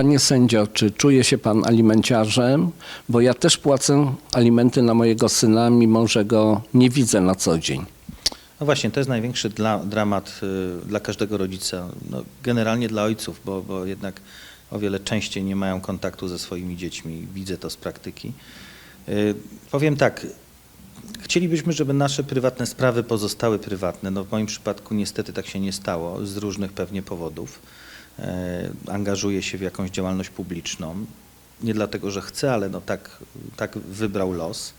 Panie sędzio, czy czuje się pan alimenciarzem? Bo ja też płacę alimenty na mojego syna, mimo że go nie widzę na co dzień. No właśnie, to jest największy dla, dramat y, dla każdego rodzica, no, generalnie dla ojców, bo, bo jednak o wiele częściej nie mają kontaktu ze swoimi dziećmi. Widzę to z praktyki. Y, powiem tak, chcielibyśmy, żeby nasze prywatne sprawy pozostały prywatne. No, w moim przypadku niestety tak się nie stało, z różnych pewnie powodów. E, angażuję się w jakąś działalność publiczną. Nie dlatego, że chcę, ale no tak, tak wybrał los.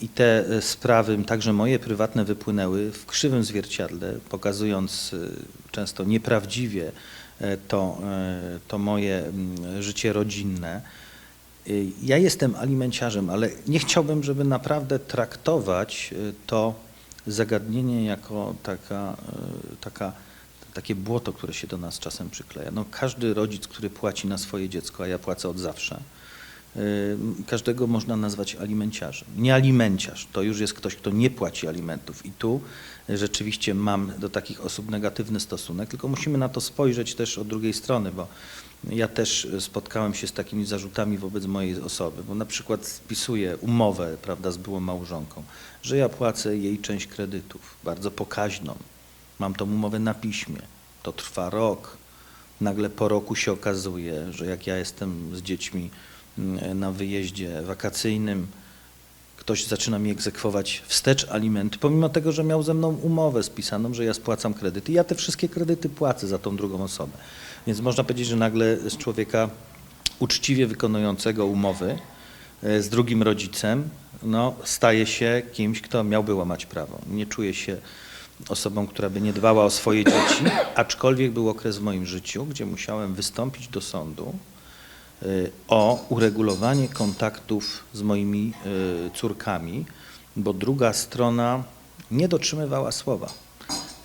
I te e, sprawy, także moje prywatne, wypłynęły w krzywym zwierciadle, pokazując e, często nieprawdziwie to, to moje mm, życie rodzinne. Ja jestem alimenciarzem, ale nie chciałbym, żeby naprawdę traktować to zagadnienie jako taka, taka, takie błoto, które się do nas czasem przykleja. No, każdy rodzic, który płaci na swoje dziecko, a ja płacę od zawsze, y, każdego można nazwać alimenciarzem. Nie alimenciarz, to już jest ktoś, kto nie płaci alimentów. I tu rzeczywiście mam do takich osób negatywny stosunek, tylko musimy na to spojrzeć też od drugiej strony, bo ja też spotkałem się z takimi zarzutami wobec mojej osoby, bo na przykład spisuję umowę prawda, z byłą małżonką, że ja płacę jej część kredytów, bardzo pokaźną. Mam tą umowę na piśmie. To trwa rok. Nagle po roku się okazuje, że jak ja jestem z dziećmi mm, na wyjeździe wakacyjnym, ktoś zaczyna mi egzekwować wstecz alimenty, pomimo tego, że miał ze mną umowę spisaną, że ja spłacam kredyty. Ja te wszystkie kredyty płacę za tą drugą osobę. Więc można powiedzieć, że nagle z człowieka uczciwie wykonującego umowy e, z drugim rodzicem, no, staje się kimś, kto miałby łamać prawo. Nie czuję się osobą, która by nie dbała o swoje dzieci, aczkolwiek był okres w moim życiu, gdzie musiałem wystąpić do sądu y, o uregulowanie kontaktów z moimi y, córkami, bo druga strona nie dotrzymywała słowa.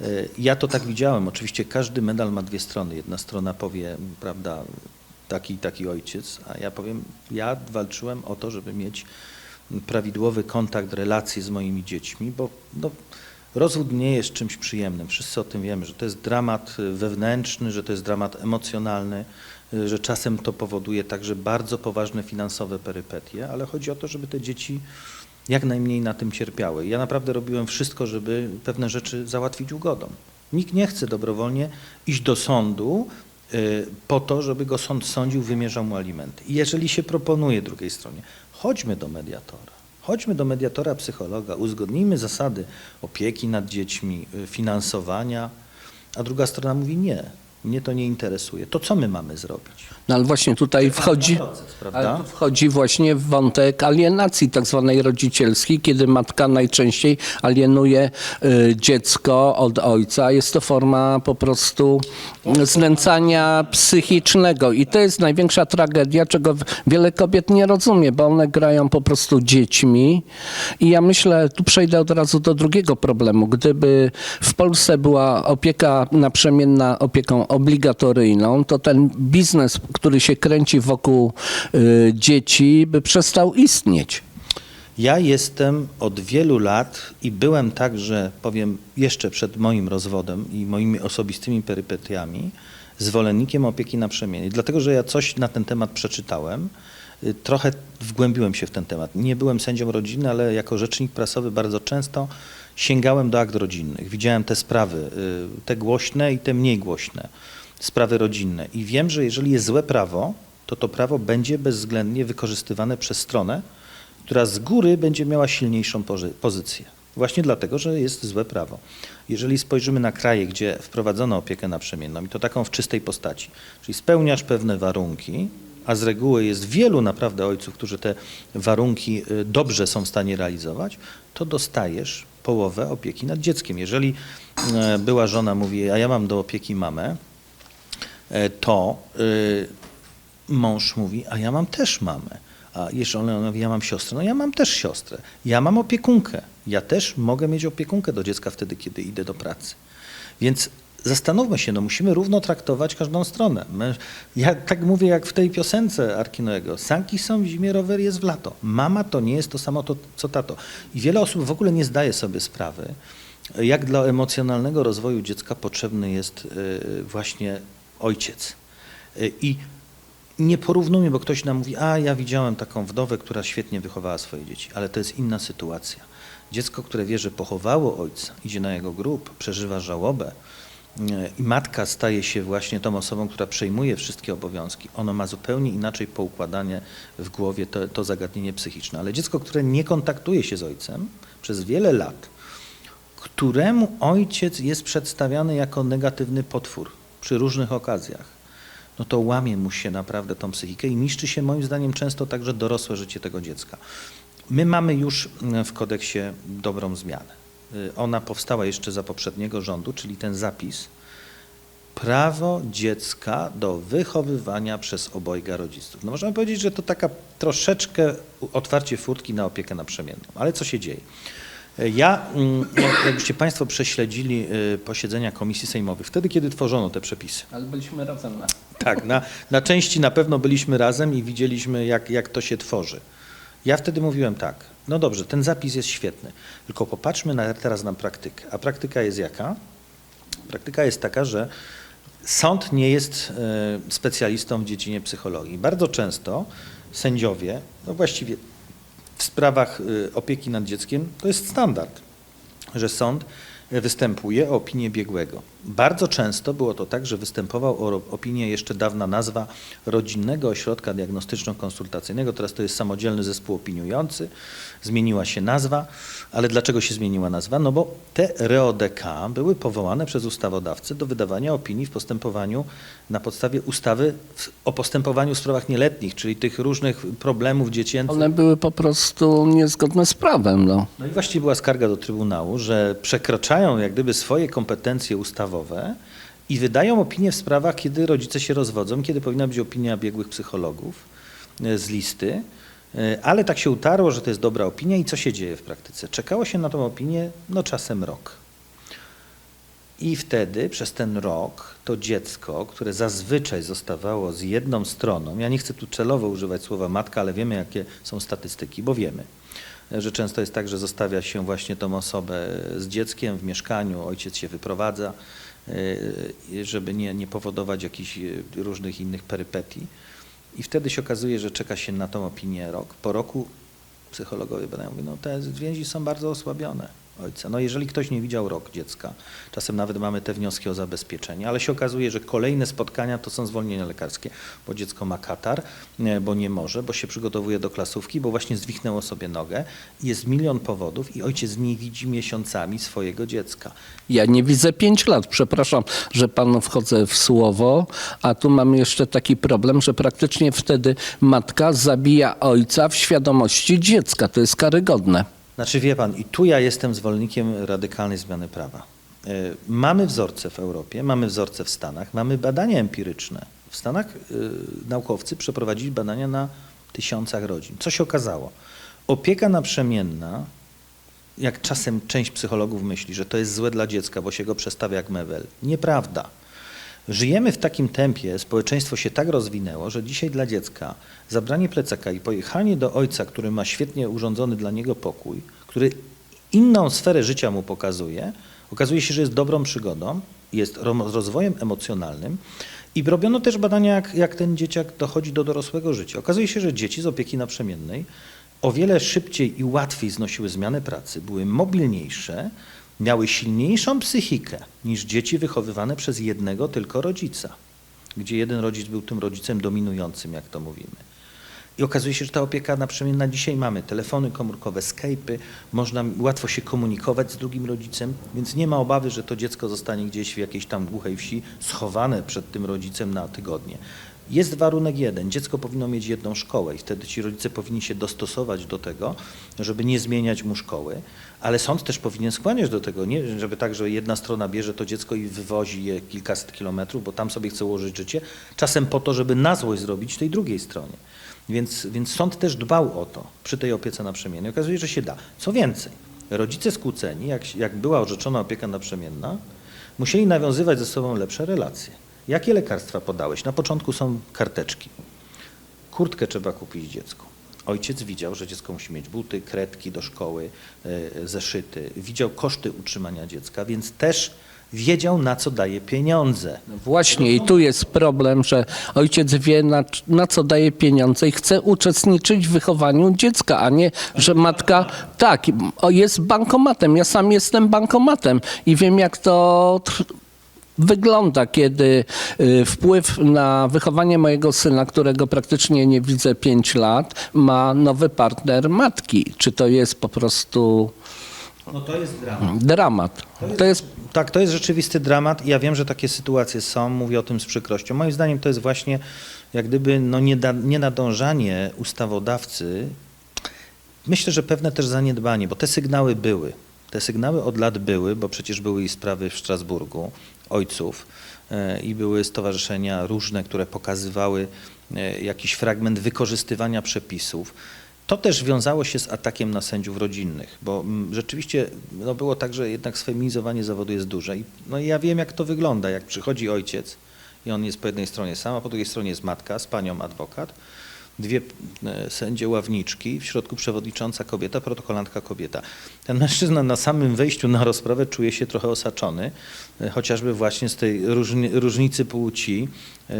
Y, Ja to tak widziałem. Oczywiście każdy medal ma dwie strony. Jedna strona powie, prawda, taki i taki ojciec, a ja powiem, ja walczyłem o to, żeby mieć prawidłowy kontakt, relacje z moimi dziećmi, bo no, rozwód nie jest czymś przyjemnym. Wszyscy o tym wiemy, że to jest dramat wewnętrzny, że to jest dramat emocjonalny, że czasem to powoduje także bardzo poważne finansowe perypetie, ale chodzi o to, żeby te dzieci jak najmniej na tym cierpiały. Ja naprawdę robiłem wszystko, żeby pewne rzeczy załatwić ugodą. Nikt nie chce dobrowolnie iść do sądu y, po to, żeby go sąd sądził, wymierzał mu alimenty. I jeżeli się proponuje drugiej stronie, chodźmy do mediatora. Chodźmy do mediatora psychologa, uzgodnijmy zasady opieki nad dziećmi, y, finansowania, a druga strona mówi nie, mnie to nie interesuje. To co my mamy zrobić? No ale właśnie tutaj wchodzi, prawda? ale tu wchodzi właśnie w wątek alienacji tak zwanej rodzicielskiej, kiedy matka najczęściej alienuje y, dziecko od ojca. Jest to forma po prostu znęcania psychicznego i to jest największa tragedia, czego w- wiele kobiet nie rozumie, bo one grają po prostu dziećmi i ja myślę, tu przejdę od razu do drugiego problemu. Gdyby w Polsce była opieka naprzemienna opieką obligatoryjną, to ten biznes, który się kręci wokół y, dzieci, by przestał istnieć. Ja jestem od wielu lat i byłem także, powiem, jeszcze przed moim rozwodem i moimi osobistymi perypetiami, zwolennikiem opieki naprzemiennej. Dlatego, że ja coś na ten temat przeczytałem, y, trochę wgłębiłem się w ten temat. Nie byłem sędzią rodziny, ale jako rzecznik prasowy bardzo często sięgałem do akt rodzinnych. Widziałem te sprawy, y, te głośne i te mniej głośne, sprawy rodzinne. I wiem, że jeżeli jest złe prawo, to to prawo będzie bezwzględnie wykorzystywane przez stronę, która z góry będzie miała silniejszą pozy- pozycję. Właśnie dlatego, że jest złe prawo. Jeżeli spojrzymy na kraje, gdzie wprowadzono opiekę naprzemienną i to taką w czystej postaci, czyli spełniasz pewne warunki, a z reguły jest wielu naprawdę ojców, którzy te warunki y, dobrze są w stanie realizować, to dostajesz połowę opieki nad dzieckiem. Jeżeli e, była żona mówi, a ja mam do opieki mamę, e, to y, mąż mówi, a ja mam też mamę. A jeszcze ona mówi, ja mam siostrę, no ja mam też siostrę. Ja mam opiekunkę. Ja też mogę mieć opiekunkę do dziecka wtedy, kiedy idę do pracy. Więc zastanówmy się, no musimy równo traktować każdą stronę. Ja tak mówię jak w tej piosence Arkinoego. Sanki są w zimie, rower jest w lato. Mama to nie jest to samo, to, co tato. I wiele osób w ogóle nie zdaje sobie sprawy, jak dla emocjonalnego rozwoju dziecka potrzebny jest y, właśnie ojciec. Y, I nie porównujmy, bo ktoś nam mówi, a ja widziałem taką wdowę, która świetnie wychowała swoje dzieci, ale to jest inna sytuacja. Dziecko, które wie, że pochowało ojca, idzie na jego grób, przeżywa żałobę i matka staje się właśnie tą osobą, która przejmuje wszystkie obowiązki, ono ma zupełnie inaczej poukładanie w głowie to, to zagadnienie psychiczne. Ale dziecko, które nie kontaktuje się z ojcem przez wiele lat, któremu ojciec jest przedstawiany jako negatywny potwór przy różnych okazjach, no to łamie mu się naprawdę tą psychikę i niszczy się moim zdaniem często także dorosłe życie tego dziecka. My mamy już w kodeksie dobrą zmianę. Y, Ona powstała jeszcze za poprzedniego rządu, czyli ten zapis prawo dziecka do wychowywania przez obojga rodziców. No możemy powiedzieć, że to taka troszeczkę otwarcie furtki na opiekę naprzemienną. Ale co się dzieje? Ja, mm, jak- jakbyście Państwo prześledzili y, posiedzenia komisji sejmowych, wtedy, kiedy tworzono te przepisy, Ale byliśmy razem na... tak, na, na części na pewno byliśmy razem i widzieliśmy, jak, jak to się tworzy. Ja wtedy mówiłem tak, no dobrze, ten zapis jest świetny, tylko popatrzmy na, teraz na praktykę. A praktyka jest jaka? Praktyka jest taka, że sąd nie jest e, specjalistą w dziedzinie psychologii. Bardzo często sędziowie, no właściwie w sprawach e, opieki nad dzieckiem to jest standard, że sąd występuje o opinię biegłego. Bardzo często było to tak, że występował o opinię jeszcze dawna nazwa Rodzinnego Ośrodka Diagnostyczno-Konsultacyjnego. Teraz to jest samodzielny zespół opiniujący. Zmieniła się nazwa, ale dlaczego się zmieniła nazwa? No bo te RODK były powołane przez ustawodawcę do wydawania opinii w postępowaniu na podstawie ustawy o postępowaniu w sprawach nieletnich, czyli tych różnych problemów dziecięcych. One były po prostu niezgodne z prawem. No. No i właściwie była skarga do Trybunału, że przekraczają jak gdyby swoje kompetencje ustawowe i wydają opinie w sprawach, kiedy rodzice się rozwodzą, kiedy powinna być opinia biegłych psychologów e, z listy, E, ale tak się utarło, że to jest dobra opinia i co się dzieje w praktyce? Czekało się na tą opinię no czasem rok. I wtedy przez ten rok to dziecko, które zazwyczaj zostawało z jedną stroną, ja nie chcę tu celowo używać słowa matka, ale wiemy jakie są statystyki, bo wiemy, że często jest tak, że zostawia się właśnie tą osobę z dzieckiem w mieszkaniu, ojciec się wyprowadza, żeby nie, nie powodować jakichś y, różnych innych perypetii. I wtedy się okazuje, że czeka się na tą opinię rok. Po roku psychologowie badają, mówią, no te więzi są bardzo osłabione ojca. No jeżeli ktoś nie widział rok dziecka, czasem nawet mamy te wnioski o zabezpieczenie, ale się okazuje, że kolejne spotkania to są zwolnienia lekarskie, bo dziecko ma katar, nie, bo nie może, bo się przygotowuje do klasówki, bo właśnie zwichnęło sobie nogę. Jest milion powodów i ojciec nie widzi miesiącami swojego dziecka. Ja nie widzę pięć lat. Przepraszam, że panu wchodzę w słowo, a tu mamy jeszcze taki problem, że praktycznie wtedy matka zabija ojca w świadomości dziecka. To jest karygodne. Znaczy wie pan, i tu ja jestem zwolennikiem radykalnej zmiany prawa. E, Mamy wzorce w Europie, mamy wzorce w Stanach, mamy badania empiryczne. W Stanach e, naukowcy przeprowadzili badania na tysiącach rodzin. Co się okazało? Opieka naprzemienna, jak czasem część psychologów myśli, że to jest złe dla dziecka, bo się go przestawia jak mebel. Nieprawda. Żyjemy w takim tempie, społeczeństwo się tak rozwinęło, że dzisiaj dla dziecka zabranie plecaka i pojechanie do ojca, który ma świetnie urządzony dla niego pokój, który inną sferę życia mu pokazuje, okazuje się, że jest dobrą przygodą, jest ro- rozwojem emocjonalnym i robiono też badania, jak, jak ten dzieciak dochodzi do dorosłego życia. Okazuje się, że dzieci z opieki naprzemiennej o wiele szybciej i łatwiej znosiły zmianę pracy, były mobilniejsze, miały silniejszą psychikę niż dzieci wychowywane przez jednego tylko rodzica, gdzie jeden rodzic był tym rodzicem dominującym, jak to mówimy. I okazuje się, że ta opieka naprzemienna dzisiaj mamy telefony komórkowe, Skype'y, można łatwo się komunikować z drugim rodzicem, więc nie ma obawy, że to dziecko zostanie gdzieś w jakiejś tam głuchej wsi schowane przed tym rodzicem na tygodnie. Jest warunek jeden, dziecko powinno mieć jedną szkołę i wtedy ci rodzice powinni się dostosować do tego, żeby nie zmieniać mu szkoły, ale sąd też powinien skłaniać do tego, nie żeby tak, że jedna strona bierze to dziecko i wywozi je kilkaset kilometrów, bo tam sobie chce ułożyć życie, czasem po to, żeby na złość zrobić tej drugiej stronie. Więc, więc sąd też dbał o to przy tej opiece naprzemiennej. Okazuje się, że się da. Co więcej, rodzice skłóceni, jak, jak była orzeczona opieka naprzemienna, musieli nawiązywać ze sobą lepsze relacje. Jakie lekarstwa podałeś? Na początku są karteczki. Kurtkę trzeba kupić dziecku. Ojciec widział, że dziecko musi mieć buty, kredki do szkoły, e, zeszyty. Widział koszty utrzymania dziecka, więc też wiedział na co daje pieniądze. Właśnie i tu jest problem, że ojciec wie na, na co daje pieniądze i chce uczestniczyć w wychowaniu dziecka, a nie, że matka tak, jest bankomatem. Ja sam jestem bankomatem i wiem jak to tr- wygląda, kiedy y, wpływ na wychowanie mojego syna, którego praktycznie nie widzę 5 lat, ma nowy partner matki. Czy to jest po prostu No to jest dramat. dramat? To jest Tak, to jest rzeczywisty dramat ja wiem, że takie sytuacje są, mówię o tym z przykrością. Moim zdaniem to jest właśnie jak gdyby no, nienadążanie ustawodawcy. Myślę, że pewne też zaniedbanie, bo te sygnały były. Te sygnały od lat były, bo przecież były i sprawy w Strasburgu ojców e, i były stowarzyszenia różne, które pokazywały e, jakiś fragment wykorzystywania przepisów. To też wiązało się z atakiem na sędziów rodzinnych, bo mm, rzeczywiście no było tak, że jednak sfeminizowanie zawodu jest duże. I, no ja wiem, jak to wygląda, jak przychodzi ojciec i on jest po jednej stronie sam, a po drugiej stronie jest matka z panią adwokat, dwie e, sędzie ławniczki, w środku przewodnicząca kobieta, protokolantka kobieta. Ten mężczyzna na samym wejściu na rozprawę czuje się trochę osaczony, e, chociażby właśnie z tej różni, różnicy płci, e,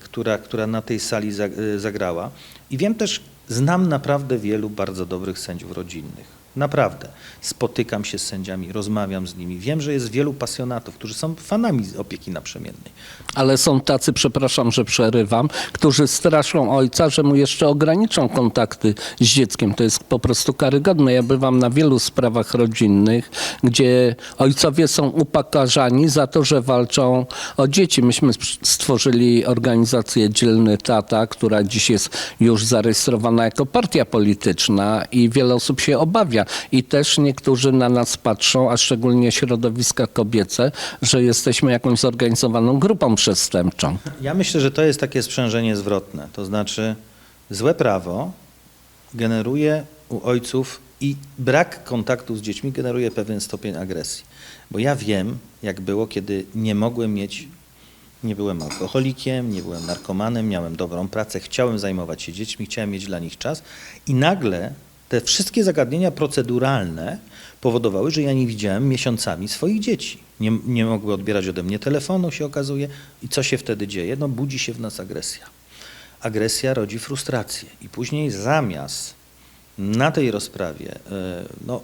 która, która na tej sali za- zagrała. I wiem też, znam naprawdę wielu bardzo dobrych sędziów rodzinnych. Naprawdę. Spotykam się z sędziami, rozmawiam z nimi. Wiem, że jest wielu pasjonatów, którzy są fanami opieki naprzemiennej. Ale są tacy, przepraszam, że przerywam, którzy straszą ojca, że mu jeszcze ograniczą kontakty z dzieckiem. To jest po prostu karygodne. Ja bywam na wielu sprawach rodzinnych, gdzie ojcowie są upokarzani za to, że walczą o dzieci. Myśmy stworzyli organizację Dzielny Tata, która dziś jest już zarejestrowana jako partia polityczna i wiele osób się obawia. I też niektórzy na nas patrzą, a szczególnie środowiska kobiece, że jesteśmy jakąś zorganizowaną grupą przestępczą. Ja myślę, że to jest takie sprzężenie zwrotne. To znaczy, złe prawo generuje u ojców i brak kontaktu z dziećmi generuje pewien stopień agresji. Bo ja wiem, jak było, kiedy nie mogłem mieć, nie byłem alkoholikiem, nie byłem narkomanem, miałem dobrą pracę, chciałem zajmować się dziećmi, chciałem mieć dla nich czas i nagle te wszystkie zagadnienia proceduralne powodowały, że ja nie widziałem miesiącami swoich dzieci. Nie, nie mogły odbierać ode mnie telefonu, się okazuje. I co się wtedy dzieje? No budzi się w nas agresja. Agresja rodzi frustrację. I później zamiast na tej rozprawie e, no,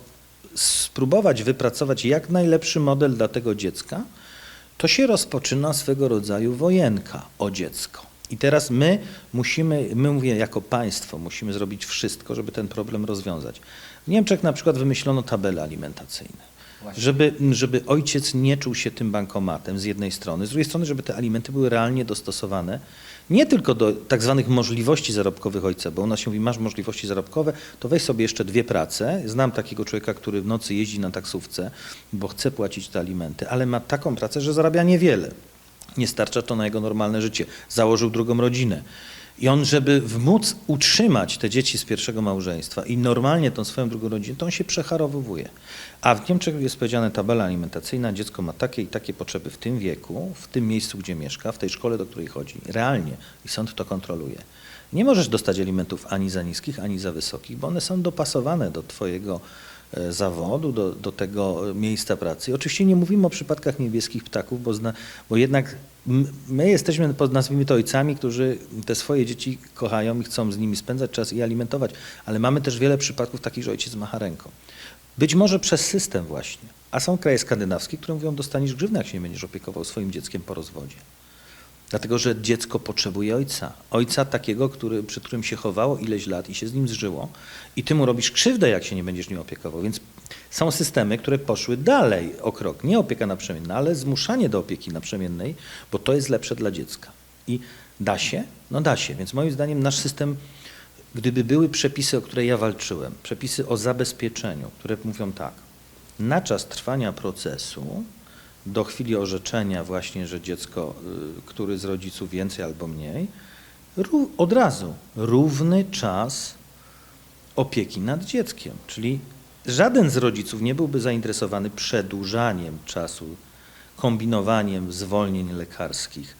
spróbować wypracować jak najlepszy model dla tego dziecka, to się rozpoczyna swego rodzaju wojenka o dziecko. I teraz my musimy, my mówię jako państwo, musimy zrobić wszystko, żeby ten problem rozwiązać. W Niemczech na przykład wymyślono tabele alimentacyjne. Żeby, żeby ojciec nie czuł się tym bankomatem z jednej strony, z drugiej strony, żeby te alimenty były realnie dostosowane nie tylko do tak zwanych możliwości zarobkowych ojca, bo u nas się mówi, masz możliwości zarobkowe, to weź sobie jeszcze dwie prace. Znam takiego człowieka, który w nocy jeździ na taksówce, bo chce płacić te alimenty, ale ma taką pracę, że zarabia niewiele. Nie starcza to na jego normalne życie. Założył drugą rodzinę. I on, żeby móc utrzymać te dzieci z pierwszego małżeństwa i normalnie tą swoją drugą rodzinę, to on się przecharowuje. A w Niemczech jest powiedziane tabela alimentacyjna, dziecko ma takie i takie potrzeby w tym wieku, w tym miejscu, gdzie mieszka, w tej szkole, do której chodzi. Realnie. I sąd to kontroluje. Nie możesz dostać alimentów ani za niskich, ani za wysokich, bo one są dopasowane do twojego zawodu, do, do tego e, miejsca pracy. Oczywiście nie mówimy o przypadkach niebieskich ptaków, bo, zna, bo jednak my jesteśmy, nazwijmy to ojcami, którzy te swoje dzieci kochają i chcą z nimi spędzać czas i alimentować, ale mamy też wiele przypadków takich, że ojciec macha ręką. Być może przez system właśnie. A są kraje skandynawskie, które mówią, dostaniesz grzywnę, jak się nie będziesz opiekował swoim dzieckiem po rozwodzie. Dlatego, że dziecko potrzebuje ojca. Ojca takiego, który, przy którym się chowało ileś lat i się z nim zżyło. I ty mu robisz krzywdę, jak się nie będziesz nim opiekował. Więc są systemy, które poszły dalej o krok. Nie opieka naprzemienna, ale zmuszanie do opieki naprzemiennej, bo to jest lepsze dla dziecka. I da się? No da się. Więc moim zdaniem nasz system, gdyby były przepisy, o które ja walczyłem, przepisy o zabezpieczeniu, które mówią tak, na czas trwania procesu do chwili orzeczenia właśnie, że dziecko, y, który z rodziców więcej albo mniej, od razu równy czas opieki nad dzieckiem. Czyli żaden z rodziców nie byłby zainteresowany przedłużaniem czasu, kombinowaniem zwolnień lekarskich,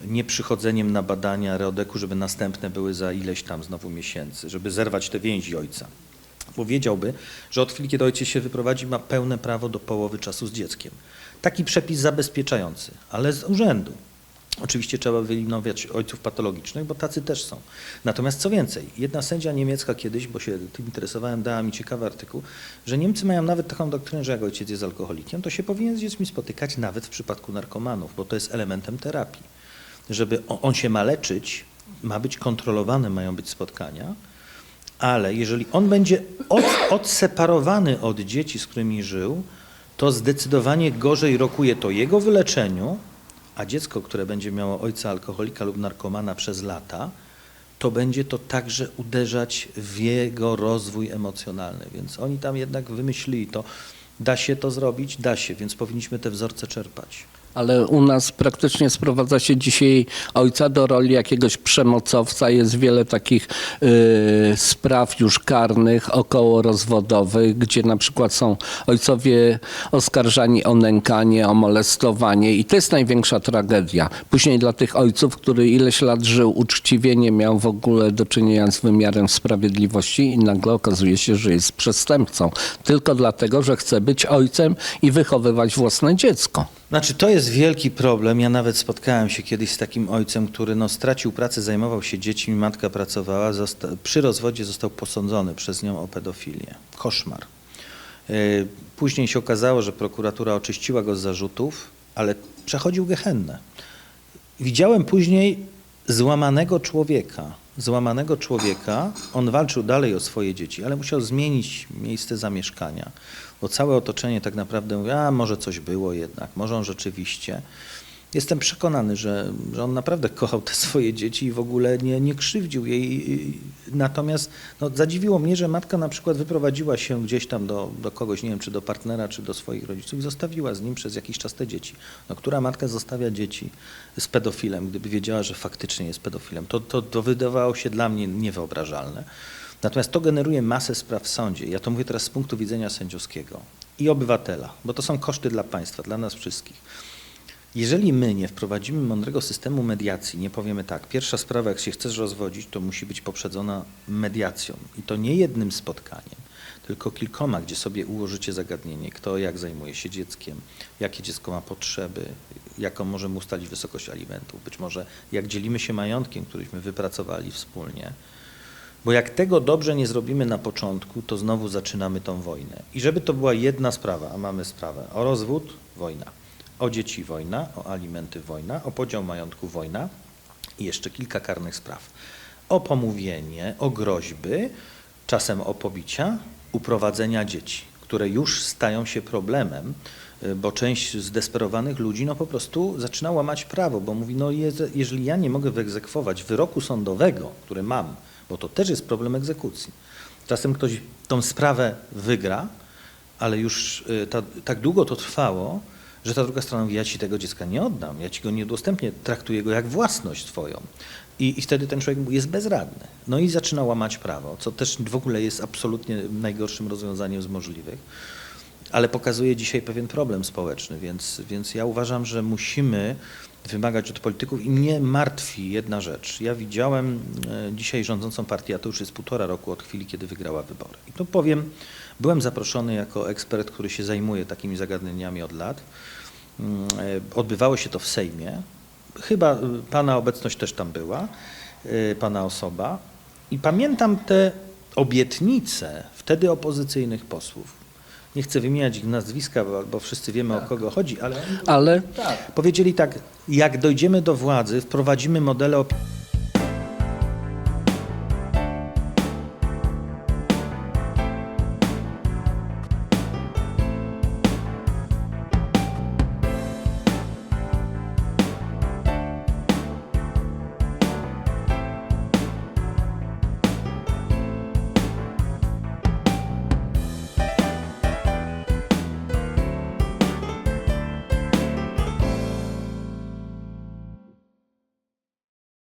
nie przychodzeniem na badania reodeku, żeby następne były za ileś tam znowu miesięcy, żeby zerwać te więzi ojca. Bo wiedziałby, że od chwili, kiedy ojciec się wyprowadzi, ma pełne prawo do połowy czasu z dzieckiem. Taki przepis zabezpieczający, ale z urzędu. Oczywiście trzeba wyeliminować ojców patologicznych, bo tacy też są. Natomiast co więcej, jedna sędzia niemiecka kiedyś, bo się tym interesowałem, dała mi ciekawy artykuł, że Niemcy mają nawet taką doktrynę, że jak ojciec jest alkoholikiem, to się powinien z dziećmi spotykać nawet w przypadku narkomanów, bo to jest elementem terapii. Żeby on, się ma leczyć, ma być kontrolowane, mają być spotkania, ale jeżeli on będzie od, odseparowany od dzieci, z którymi żył, to zdecydowanie gorzej rokuje to jego wyleczeniu, a dziecko, które będzie miało ojca alkoholika lub narkomana przez lata, to będzie to także uderzać w jego rozwój emocjonalny. Więc oni tam jednak wymyślili to. Da się to zrobić? Da się, więc powinniśmy te wzorce czerpać. Ale u nas praktycznie sprowadza się dzisiaj ojca do roli jakiegoś przemocowca. Jest wiele takich y, spraw już karnych, okołorozwodowych, gdzie na przykład są ojcowie oskarżani o nękanie, o molestowanie i to jest największa tragedia. Później dla tych ojców, który ileś lat żył uczciwie, nie miał w ogóle do czynienia z wymiarem sprawiedliwości i nagle okazuje się, że jest przestępcą. Tylko dlatego, że chce być ojcem i wychowywać własne dziecko. Znaczy, to jest wielki problem. Ja nawet spotkałem się kiedyś z takim ojcem, który no, stracił pracę, zajmował się dziećmi, matka pracowała, przy rozwodzie został posądzony przez nią o pedofilię. Koszmar. Yy, Później się okazało, że prokuratura oczyściła go z zarzutów, ale przechodził gehennę. Widziałem później złamanego człowieka. Złamanego człowieka. On walczył dalej o swoje dzieci, ale musiał zmienić miejsce zamieszkania, bo całe otoczenie tak naprawdę mówi, a może coś było jednak, może on rzeczywiście. Jestem przekonany, że, że on naprawdę kochał te swoje dzieci i w ogóle nie, nie krzywdził jej. Natomiast no, zadziwiło mnie, że matka na przykład wyprowadziła się gdzieś tam do, do kogoś, nie wiem, czy do partnera, czy do swoich rodziców i zostawiła z nim przez jakiś czas te dzieci. No, która matka zostawia dzieci z pedofilem, gdyby wiedziała, że faktycznie jest pedofilem? To, to, to wydawało się dla mnie niewyobrażalne. Natomiast to generuje masę spraw w sądzie. Ja to mówię teraz z punktu widzenia sędziowskiego i obywatela, bo to są koszty dla państwa, dla nas wszystkich. Jeżeli my nie wprowadzimy mądrego systemu mediacji, nie powiemy tak, pierwsza sprawa, jak się chcesz rozwodzić, to musi być poprzedzona mediacją. I to nie jednym spotkaniem, tylko kilkoma, gdzie sobie ułożycie zagadnienie, kto jak zajmuje się dzieckiem, jakie dziecko ma potrzeby, jaką możemy ustalić wysokość alimentów, być może jak dzielimy się majątkiem, któryśmy wypracowali wspólnie. Bo jak tego dobrze nie zrobimy na początku, to znowu zaczynamy tą wojnę. I żeby to była jedna sprawa, a mamy sprawę o rozwód, wojna, o dzieci wojna, o alimenty wojna, o podział majątku wojna i jeszcze kilka karnych spraw. O pomówienie, o groźby, czasem o pobicia, uprowadzenia dzieci, które już stają się problemem, y, bo część zdesperowanych ludzi no po prostu zaczyna łamać prawo, bo mówi, no je- jeżeli ja nie mogę wyegzekwować wyroku sądowego, który mam, bo to też jest problem egzekucji. Czasem ktoś tą sprawę wygra, ale już y, ta, tak długo to trwało, że ta druga strona mówi, ja ci tego dziecka nie oddam, ja ci go nie udostępnię, traktuję go jak własność twoją. I, I wtedy ten człowiek jest bezradny. No i zaczyna łamać prawo, co też w ogóle jest absolutnie najgorszym rozwiązaniem z możliwych ale pokazuje dzisiaj pewien problem społeczny, więc, więc ja uważam, że musimy wymagać od polityków i mnie martwi jedna rzecz. Ja widziałem e, dzisiaj rządzącą partię, a to już jest półtora roku od chwili, kiedy wygrała wybory. I tu powiem, byłem zaproszony jako ekspert, który się zajmuje takimi zagadnieniami od lat. Mm, e, Odbywało się to w Sejmie. Chyba e, pana obecność też tam była, e, pana osoba. I pamiętam te obietnice wtedy opozycyjnych posłów. Nie chcę wymieniać ich nazwiska, bo, bo wszyscy wiemy o kogo chodzi, ale Ale powiedzieli tak, jak dojdziemy do władzy, wprowadzimy modele opieki